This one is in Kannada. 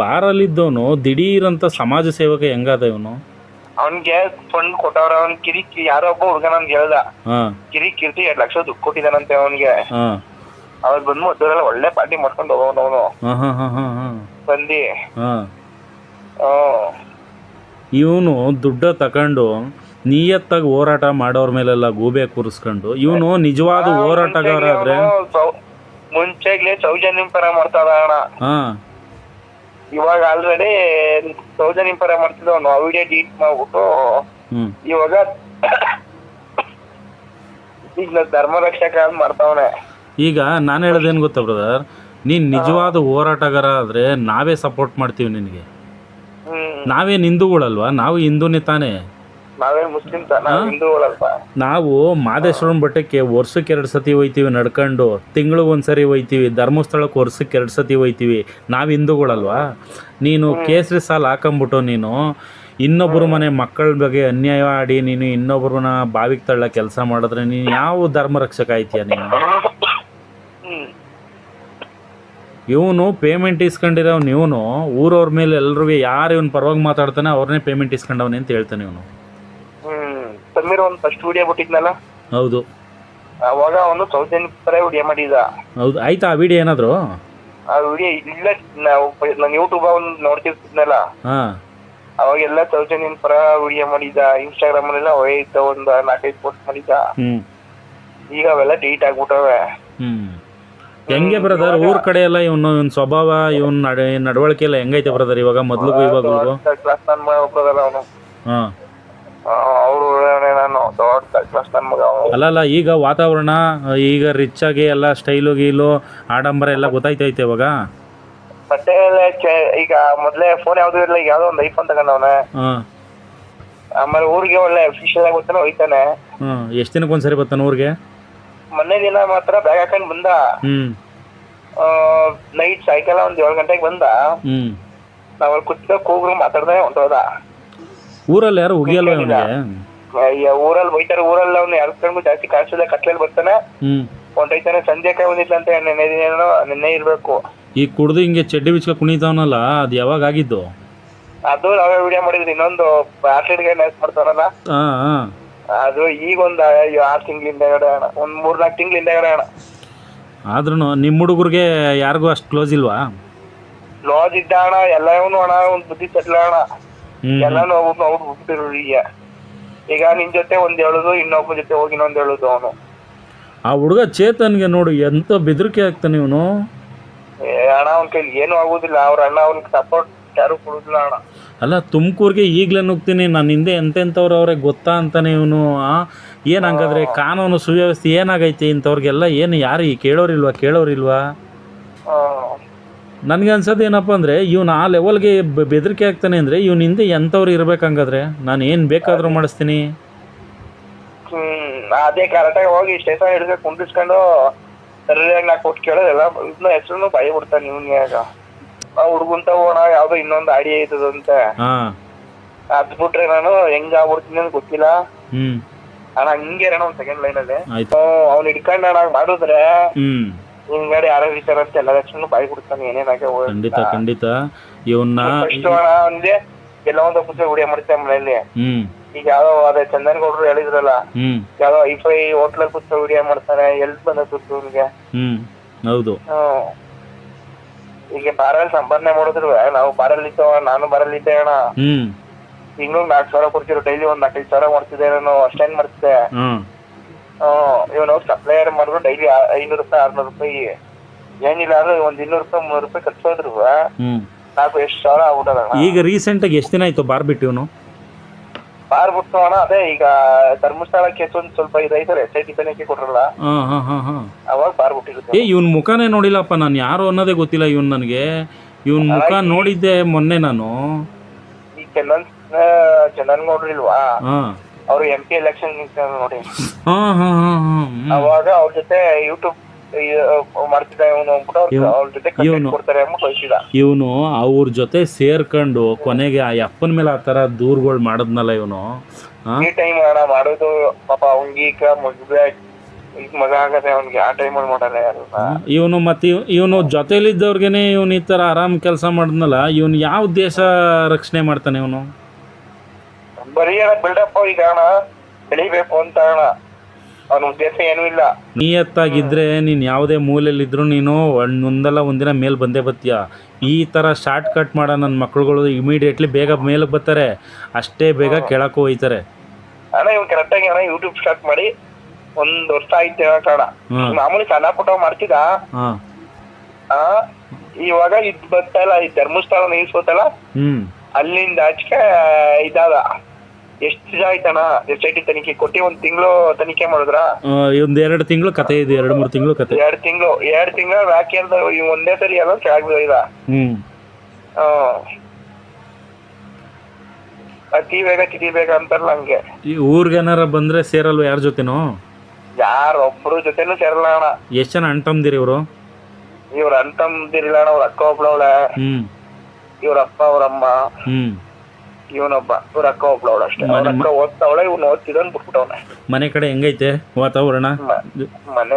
ಬಾರಲ್ಲಿದ್ದವನು ದಿಢೀರಂತ ಸಮಾಜ ಸೇವಕ ಹೆಂಗಾದ ಇವನು? ಅವನ್ಗೆ ಫಂಡ್ ಕೊಟ್ಟವ್ರ ಅವ್ನ್ ಕಿರಿ ಕಿ- ಯಾರೋ ಒಬ್ಬ ಹುಡುಗ ನನ್ಗೆ ಹೇಳ್ದ. ಹಾಂ. ಕಿರಿ ಕೀರ್ತಿ ಎರಡ್ ಲಕ್ಷ ದುಡ್ಡು ಕೊಟ್ಟಿದ್ದಾನಂತೆ ಅವನ್ಗೆ. ಹಾಂ. ಬಂದ್ ಬಂದು ಮದ್ದೂರೆಲ್ಲ ಒಳ್ಳೆ ಪಾರ್ಟಿ ಮಾಡ್ಕೊಂಡು ಹೋಗೋನು ಅವನು. ಹಾಂ ಹಾಂ ಹಾಂ ಹಾಂ ಹಾಂ. ಬಂದಿ. ಹಾಂ. ಹ್ಮ್ ಇವನು ದುಡ್ಡ ತಕೊಂಡು ನಿಯತ್ತಾಗಿ ಹೋರಾಟ ಮಾಡೋರ್ ಮೇಲೆಲ್ಲ ಗೂಬೆ ಕೂರಿಸ್ಕೊಂಡು ಇವನು ನಿಜವಾದ ಹೋರಾಟಗಾರ ಆದ್ರೆ ಮುಂಚೆಗ್ಲೇ ಸೌಜನ್ಯ ಪರ ಮಾಡ್ತಾರ ಅಣ್ಣ. ಹಾಂ. ಇವಾಗ ಆಲ್ರೆಡಿ ಸೌಜನ್ಯ ಪರ ಮಾಡ್ತಿದ್ದವನು ಆ ವಿಡಿಯೋ ಡಿಲೀಟ್ ಮಾಡ್ಬಿಟ್ಟು ಇವಾಗ ಈಗ ಧರ್ಮ ರಕ್ಷಕ ಅಂತ ಮಾಡ್ತಾವನೆ. ಈಗ ನಾನು ಹೇಳೋದೇನು ಗೊತ್ತಾ ಬ್ರದರ್ ನೀನು ನಿಜವಾದ ಹೋರಾಟಗಾರ ಆದ್ರೆ ನಾವೇ ಸಪೋರ್ಟ್ ಮಾಡ್ತೀವಿ ನಿನಗೆ. ಹ್ಮ್. ನಾವೇ ಹಿಂದೂಗಳಲ್ವಾ? ನಾವು ಹಿಂದೂನೇ ತಾನೇ. ನಾವೇ ನಾವು ಮಾದೇಶ್ವರನ ಬೆಟ್ಟಕ್ಕೆ ವರ್ಷಕ್ಕೆ ಎರಡು ಸತಿ ಹೋಯ್ತೀವಿ ನಡ್ಕೊಂಡು ತಿಂಗಳಿಗೆ ಒಂದ್ಸರಿ ಹೋಯ್ತೀವಿ ಧರ್ಮಸ್ಥಳಕ್ಕೆ ವರ್ಷಕ್ಕೆ ಎರಡು ಸತಿ ಹೋಯ್ತೀವಿ. ನಾವು ಹಿಂದೂಗಳಲ್ವಾ? ನೀನು ಕೇಸರಿ ಸಾಲ ಹಾಕೊಂಬಿಟ್ಟು ನೀನು. ಇನ್ನೊಬ್ಬರ ಮನೆ ಮಕ್ಕಳ ಬಗ್ಗೆ ಅನ್ಯಾಯ ಆಡಿ ನೀನು ಇನ್ನೊಬ್ಬರನ್ನ ಬಾವಿಗೆ ತಳ್ಳ ಕೆಲಸ ಮಾಡಿದ್ರೆ ನೀನು ಯಾವ ಧರ್ಮ ರಕ್ಷಕ ಆಯ್ತೀಯ ನೀನು? ಇವನು ಪೇಮೆಂಟ್ ಇಸ್ಕೊಂಡಿರೋನು ಇವನು. ಊರವ್ರ ಮೇಲೆ ಎಲ್ರಿಗೂ ಯಾರು ಇವನು ಪರವಾಗಿ ಮಾತಾಡ್ತಾನೆ ಅವ್ರನ್ನೇ ಪೇಮೆಂಟ್ ಇಸ್ಕೊಂಡವನೆ ಅಂತ ಹೇಳ್ತಾನೆ ಇವನು. ಸಮೀರ್ ಒಂದು ಫಸ್ಟ್ ವಿಡಿಯೋ ಬಿಟ್ಟಿದ್ನಲ್ಲ? ಹೌದು. ಅವಾಗ ಅವನು ಸೌಜನ್ಯ ಪರ ವಿಡಿಯೋ ಮಾಡಿದ ಹೌದು ಆಯ್ತಾ ಆ ವಿಡಿಯೋ ಏನಾದ್ರು? ಆ ವಿಡಿಯೋ ಇಲ್ಲ ನಾವು ನಾನು ಯೂಟ್ಯೂಬ್ ಅವ್ನು ನೋಡ್ತಿರ್ತಿದ್ನಲ್ಲ ಹಾಂ. ಅವಾಗೆಲ್ಲ ಸೌಜನ್ಯನ್ ಪರ ವಿಡಿಯೋ ಮಾಡಿದ ಇನ್ಸ್ಟಾಗ್ರಾಮ್ ಅಲ್ಲೆಲ್ಲ ಹೋಯ್ತ ಒಂದು ನಾಲ್ಕೈದು ಪೋಸ್ಟ್ ಮಾಡಿದ ಹ್ಮ್. ಈಗ ಅವೆಲ್ಲ ಡಿಲೀಟ್ ಆಗ್ಬಿಟ್ಟವೆ. ಹ್ಮ್. ಹೆಂಗೆ ಬ್ರದರ್ ಊರ್ ಕಡೆ ಎಲ್ಲ ಇವನು ಇವನ್ ಸ್ವಭಾವ ಇವನ್ ನಡವಳಿಕೆ ಎಲ್ಲ ಹೆಂಗೈತೆ ಬ್ರದರ್ ಇವಾಗ ಮೊದ್ಲಿಗೂ ಇವಾಗ ಕ್ಲಾಸ್ ನಾನು ಅವನು. ಹಾ. ದೊಡ್ಡ ಕ್ಲಾಸ್ ನನ್ ಮಗ ಅವನು ಅಲ್ಲಲ್ಲ ಈಗ ವಾತಾವರಣ ಈಗ ರಿಚ್ ಆಗಿ ಎಲ್ಲ ಸ್ಟೈಲು ಗೀಲು ಆಡಂಬರ ಎಲ್ಲ ಗೊತ್ತಾಯ್ತೈತೆ ಇವಾಗ? ಬಟ್ಟೆ ಚೆ- ಈಗ ಮೊದ್ಲೇ ಫೋನ್ ಯಾವ್ದು ಇರಲ್ಲ ಈಗ ಯಾವ್ದೋ ಒಂದು ಐಫೋನ್ ತಗೊಂಡವನೆ. ಹಾಂ. ಆಮೇಲೆ ಊರಿಗೆ ಒಳ್ಳೆ ಅಫಿಷಿಯಲ್ ಆಗಿ ಗೊತ್ತಾನೆ ಹೋಯ್ತಾನೆ. ಹ್ಮ್ ಎಷ್ಟು ದಿನಕ್ಕೆ ಒಂದ್ಸರಿ ಬರ್ತಾನೆ ಊರಿಗೆ? ಮೊನ್ನೆ ದಿನ ಮಾತ್ರ ಬ್ಯಾಗ್ ಹಾಕೊಂಡ್ ಬಂದ. ಹ್ಮ್. ನೈಟ್ ಸಾಯಂಕಾಲ ಒಂದ್ ಏಳು ಗಂಟೆಗೆ ಬಂದ. ಹ್ಮ್. ಅಲ್ಲಿ ಕೂತ್ಕೊಂಡು ಕೂಗ್ರು ಮಾತಾಡ್ದೆ ಹೊಂಟೋದ. ಊರಲ್ಲಿ ಯಾರು ಉಗಿಯಲ್ವ ಇವನಿಗೆ? ಅಯ್ಯ, ಊರಲ್ಲಿ ಬೈತಾರೆ ಊರಲ್ಲಿ ಅವ್ನು ಎಳ್ಕೊಂಡು ಜಾಸ್ತಿ ಕಾಣಿಸಿಲ್ಲ ಕತ್ಲಲ್ಲಿ ಬರ್ತಾನೆ. ಒಂದ್ ಐತಾನೆ ಸಂಜೆ ಕೈ ಬಂದಿಲ್ಲ ಅಂತ ನೆನ್ನೆ ನಿನ್ನೆ ನೆನ್ನೆ ಇರ್ಬೇಕು. ಈ ಕುಡ್ದು ಹಿಂಗೆ ಚಡ್ಡಿ ಬಿಚ್ಕ ಕುಣಿತಾವನಲ್ಲ ಅದು ಯಾವಾಗ ಆಗಿದ್ದು? ಅದು ನಾವೇ ವಿಡಿಯೋ ಮಾಡಿದ್ರಿ ಇನ್ನೊಂದು ಆರ್ಟಿಡ್ಗೆ ನ್ಯಾಸ್ ಮಾಡ್ತಾರಲ್ಲ. ಅದು ಈಗ ಒಂದ್ ಆರು ತಿಂಗಳಿಂದ ಅಣ್ಣ ಒಂದ್ ಮೂರ್ನಾಲ್ಕು ತಿಂಗಳಿಂದ ಅಣ್ಣ. ಆದ್ರೂ ನಿಮ್ಮ ಹುಡುಗರಿಗೆ ಯಾರಿಗೂ ಅಷ್ಟು ಕ್ಲೋಸ್ ಇಲ್ವಾ? ಕ್ಲೋಸ್ ಇದ್ದ ಅಣ್ಣ ಎಲ್ಲವನು ಅಣ್ಣ ಒಂದು ಬುದ್ಧಿ ಸೆಟ್ಲ ಅಣ್ಣ. ಎಲ್ಲಾನು ಅವ್ರು ಅವ್ರು ಈಗ ನಿನ್ನ ನಿನ್ ಜೊತೆ ಒಂದ್ ಹೇಳುದು ಇನ್ನೊಬ್ಬ ಜೊತೆ ಹೋಗಿ ಇನ್ನೊಂದ್ ಹೇಳುದು ಅವನು. ಆ ಹುಡುಗ ಚೇತನ್ಗೆ ನೋಡು ಎಂತ ಬೆದರಿಕೆ ಆಗ್ತಾನೆ ಇವನು. ಅಣ್ಣ ಅವ್ನ ಕೈಲಿ ಏನು ಆಗುದಿಲ್ಲ. ಅವ್ರ ಅಣ್ಣ ಅವ್ನಿಗೆ ಸಪೋರ್ಟ್ ಯಾರು ಕೊಡುದಿಲ್ಲ ಅಣ್ಣ. ಅಲ್ಲ ತುಮಕೂರಿಗೆ ಈಗಲೇ ನುಗ್ತೀನಿ ನನ್ನ ಹಿಂದೆ ಎಂತೆಂಥವ್ರು ಅವ್ರಿಗೆ ಗೊತ್ತಾ ಅಂತಾನೆ ಇವನು ಏನು ಹಂಗಾದ್ರೆ ಕಾನೂನು ಸುವ್ಯವಸ್ಥೆ ಏನಾಗೈತೆ ಇಂಥವ್ರಿಗೆಲ್ಲ? ಏನು ಯಾರು ಈ ಕೇಳೋರಿಲ್ವಾ ಕೇಳೋರಿಲ್ವಾ. ನನಗೆ ಅನ್ಸೋದು ಏನಪ್ಪ ಅಂದರೆ ಇವನು ಆ ಲೆವೆಲ್ಗೆ ಬೆದರಿಕೆ ಆಗ್ತಾನೆ ಅಂದರೆ ಇವನ ಹಿಂದೆ ಎಂಥವ್ರು ಇರಬೇಕಂಗಾದ್ರೆ ನಾನು ಏನು ಬೇಕಾದರೂ ಮಾಡಿಸ್ತೀನಿ. ಅದೇ ಕರೆಕ್ಟಾಗಿ ಹೋಗಿ ಸ್ಟೇಷನ್ ಹಿಡಿದ್ರೆ ಕುಂಡಿಸ್ಕೊಂಡು ಸರಿಯಾಗಿ ನಾ ಕೊಟ್ಟು ಕೇಳೋದೆಲ್ಲ. ಇದನ್ನ ಹೆಸರು ಬಾಯಿ ಬಿಡ್ತಾನೆ ಇವನಿಗೆ ಆಗ. ಆ ಹುಡುಗಂತ ಹೋಣ ಯಾವುದೋ ಇನ್ನೊಂದು ಐಡಿಯಾ ಐತದಂತೆ ಹಾ. ಅದ್ ಬಿಟ್ರೆ ನಾನು ಹೆಂಗ್ ಆಗ್ಬಿಡ್ತೀನಿ ಅಂತ ಗೊತ್ತಿಲ್ಲ. ಹ್ಮ್. ಅಣ್ಣ ಹಂಗೆ ಅಣ್ಣ ಒಂದ್ ಸೆಕೆಂಡ್ ಲೈನ್ ಅಲ್ಲಿ. ಆಯ್ತು. ಅವ್ನು ಹಿಡ್ಕೊಂಡು ಅಣ್ಣ ಮಾಡಿದ್ರೆ ಹ್ಞೂ ಹಿಂಗಡೆ ಯಾರೋ ಅಂತ ಎಲ್ಲ ಹೆಸರು ಬಾಯಿ ಬಿಡ್ತಾನೆ ಏನೇನಾಗೆ ಖಂಡಿತ ಖಂಡಿತ. ಇವನ್ನ ಫಸ್ಟ್ ಅವನಿಗೆ ಎಲ್ಲ ಒಂದು ಪುಸ್ತಕ ವಿಡಿಯೋ ಮಾಡ್ತೇವೆ ಮನೆಯಲ್ಲಿ ಹ್ಮ್. ಈಗ ಯಾವ್ದೋ ಅದೇ ಚಂದನ್ ಗೌಡ್ರು ಹೇಳಿದ್ರಲ್ಲ ಯಾವ್ದೋ ಐಫೈ ಹೋಟ್ಲಲ್ಲಿ ಕೂತ್ಕೊ ವಿಡಿಯೋ ಮಾಡ್ತಾರೆ ಎಲ್ ಬಂದ ದುಡ್ಡು ಅವ್ನಿಗೆ ಹ್ಞೂ ಹೌದು. ಹ್ಮ್. ಈಗ ಬಾರಲ್ಲಿ ಸಂಪಾದನೆ ಮಾಡಿದ್ರು ನಾವು ಬಾರಲ್ಲಿ ಇದ್ದೇವ ನಾನು ಬಾರಲ್ಲಿ ಇದ್ದೆ ಅಣ್ಣ. ಹ್ಮ್. ತಿಂಗ್ಳು ನಾಲ್ಕು ಸಾವಿರ ಕೊಡ್ತಿರೋ ಡೈಲಿ ಒಂದ್ ನಾಲ್ಕೈದು ಸಾವಿರ ಮಾಡ್ತಿದ್ದೆ ನಾನು ಅಷ್ಟೇನ್ ಮಾಡ್ತಿದ್ದೆ. ಹ್ಮ್. ಇವನು ಸಪ್ಲೈಯರ್ ಮಾಡಿದ್ರು? ಡೈಲಿ ಐನೂರು ರೂಪಾಯಿ ಆರ್ನೂರು ರೂಪಾಯಿ. ಏನಿಲ್ಲ ಅಂದ್ರೆ ಒಂದ್ ಇನ್ನೂರು ರೂಪಾಯಿ ಮುನ್ನೂರು ರೂಪಾಯಿ ಖರ್ಚು ಹೋದ್ರು ನಾಲ್ಕು ಎಷ್ಟು ಸಾವಿರ ಆಗ್ಬಿಟ್ಟದ ಈಗ ರೀಸೆಂಟ್ ಆಗಿ ಎಷ್ಟು ದಿನ ಆಯಿತು ಬಾರ್ಬಿಟ್ಟು ಇವನು? ಬಾರ್ ಬಿಟ್ಟು ಅಣ್ಣ ಅದೇ ಈಗ ಧರ್ಮಸ್ಥಳಕ್ಕೆ ಒಂದ್ ಸ್ವಲ್ಪ ಇದೈತಾರೆ ಎಸ್ ಐ ಟಿ ತನಿಖೆ ಕೊಟ್ರಲ್ಲ ಅವಾಗ ಬಾರ್ ಬಿಟ್ಟಿರುತ್ತೆ. ಏ ಇವನ್ ಮುಖನೇ ನೋಡಿಲ್ಲಪ್ಪ ನಾನು ಯಾರು ಅನ್ನೋದೇ ಗೊತ್ತಿಲ್ಲ ಇವನ್ ನನಗೆ. ಇವನ್ ಮುಖ ನೋಡಿದ್ದೆ ಮೊನ್ನೆ ನಾನು. ಈ ಕೆಲವೊಂದ್ ಚಂದನ್ ನೋಡ್ರಿಲ್ವಾ? ಅವ್ರು ಎಂ ಪಿ ಎಲೆಕ್ಷನ್ ನೋಡಿ. ಹಾಂ ಹಾಂ ಹಾಂ ಅವಾಗ ಅವ್ರ ಜೊತೆ ಯೂಟ್ಯೂಬ್ ಇವನು ಅವ್ರ ಜೊತೆ ಸೇರ್ಕೊಂಡು ಕೊನೆಗೆ ಆ ಅಪ್ಪನ ಮೇಲೆ ಆ ಥರ ಮಾಡದ್ನಲ್ಲ ಮಾಡಿದ್ನಲ್ಲ ಇವನು. ಈ ಟೈಮ್ ಮಾಡೋದು ಪಾಪ ಅವಂಗೀಗ ಮದ್ವೆ ಈಗ ಮಗ ಆಗದೆ ಅವ್ನಿಗೆ ಆ ಟೈಮಲ್ಲಿ ಮಾಡಲ್ಲ ಯಾರು? ಇವನು ಮತ್ತೆ ಇವನು ಜೊತೆಲಿದ್ದವ್ರಿಗೇನೆ ಇವನು ಈ ತರ ಆರಾಮ್ ಕೆಲಸ ಮಾಡಿದ್ನಲ್ಲ ಇವನು ಯಾವ ದೇಶ ರಕ್ಷಣೆ ಮಾಡ್ತಾನೆ ಇವನು? ಬರೀ ಅಣ್ಣ ಬಿಲ್ಡಪ್ ಈಗ ಅಣ್ಣ ಬೆಳಿಬೇಕು ಅಂತ ಅಣ್ಣ ಅವನ ಉದ್ದೇಶ ಏನೂ ಇಲ್ಲ. ನಿಯತ್ತಾಗಿದ್ದರೆ ನೀನು ಯಾವುದೇ ಮೂಲೆಯಲ್ಲಿದ್ದರೂ ನೀನು ಒಂದ್- ಒಂದಲ್ಲ ಒಂದಿನ ಮೇಲೆ ಬಂದೇ ಬತ್ತೀಯ ಈ ಥರ ಶಾರ್ಟ್ ಕಟ್ ಮಾಡೋ ನನ್ನ ಮಕ್ಳುಗಳು ಇಮಿಡಿಯೇಟ್ಲಿ ಬೇಗ ಮೇಲಕ್ಕೆ ಬರ್ತಾರೆ. ಅಷ್ಟೇ ಬೇಗ ಕೆಳಕ್ಕೆ ಹೋಯ್ತಾರೆ. ಅಣ್ಣ ಇವ್ ಕರೆಕ್ಟಾಗಿ ಅಣ್ಣ ಯೂಟ್ಯೂಬ್ ಸ್ಟಾರ್ಟ್ ಮಾಡಿ ಒಂದ್ ವರ್ಷ ಆಯ್ತು ಹೇಳಕ್ಕಣ ಹ್ಮ್. ಮಾಮೂಲಿ ಸಣ್ಣ ಪುಟ್ಟ ಮಾಡ್ತಿದ್ದ. ಹಾಂ. ಆ ಇವಾಗ ಇದ್ ಬರ್ತಾ ಇಲ್ಲ ಈ ಧರ್ಮಸ್ಥಳ ನಿಲ್ಸೋತಲ್ಲ ಹ್ಞೂ ಅಲ್ಲಿಂದ ಆಚೆಗೆ ಇದಾದ. ಎಷ್ಟು ದಿನ ಆಯ್ತಣ್ಣ? ಎಸ್ ಐ ಟಿ ತನಿಖೆ? ಕೊಟ್ಟಿ ಒಂದ್ ತಿಂಗಳು ತನಿಖೆ ಮಾಡಿದ್ರ? ಒಂದ್ ಎರಡು ತಿಂಗಳು ಕತೆ ಇದೆ ಎರಡು ಮೂರು ತಿಂಗಳು ಕತೆ. ಎರಡ್ ತಿಂಗಳು ಎರಡ್ ತಿಂಗಳು ರಾಕಿ ಅಂತ ಇವ್ ಒಂದೇ ಸರಿ ಎಲ್ಲ ಕೆಳಗ್ ಹ್ಮ್. ಅತಿ ಬೇಗ ತಿಥಿ ಬೇಗ ಅಂತಾರಲ್ಲ ಹಂಗೆ. ಈ ಊರಿಗೇನಾರ ಬಂದ್ರೆ ಸೇರಲ್ವ ಯಾರ ಜೊತೆನೋ? ಯಾರೊಬ್ರು ಜೊತೆನೂ ಸೇರಲ್ಲ ಅಣ್ಣ. ಎಷ್ಟು ಜನ ಅಂಟಂದಿರಿ ಇವರು? ಇವ್ರ ಅಂತಂದಿರಿಲ್ಲ ಅಣ್ಣ ಅವ್ರ ಅಕ್ಕ ಒಬ್ಳವಳ. ಹ್ಮ್. ಇವ್ರ ಅಪ್ಪ ಅವ್ರ ಅಮ್ಮ. ಹ್ಞೂ ಇವನೊಬ್ಬ ಇವ್ರ ಅಕ್ಕ ಒಬ್ಳವಳು ಅಷ್ಟೇ. ಅವ್ರ ಮನೆ- ಅಕ್ಕ ಓದ್ತಾವಳೆ ಇವ್ನು ಓದ್ತಿದ್ದನ್ ಬಿಟ್ಬಿಟ್ಟವನೆ ಮನೆ ಕಡೆ ಹೆಂಗೈತೆ ವಾತಾವರಣ? ಮನೆ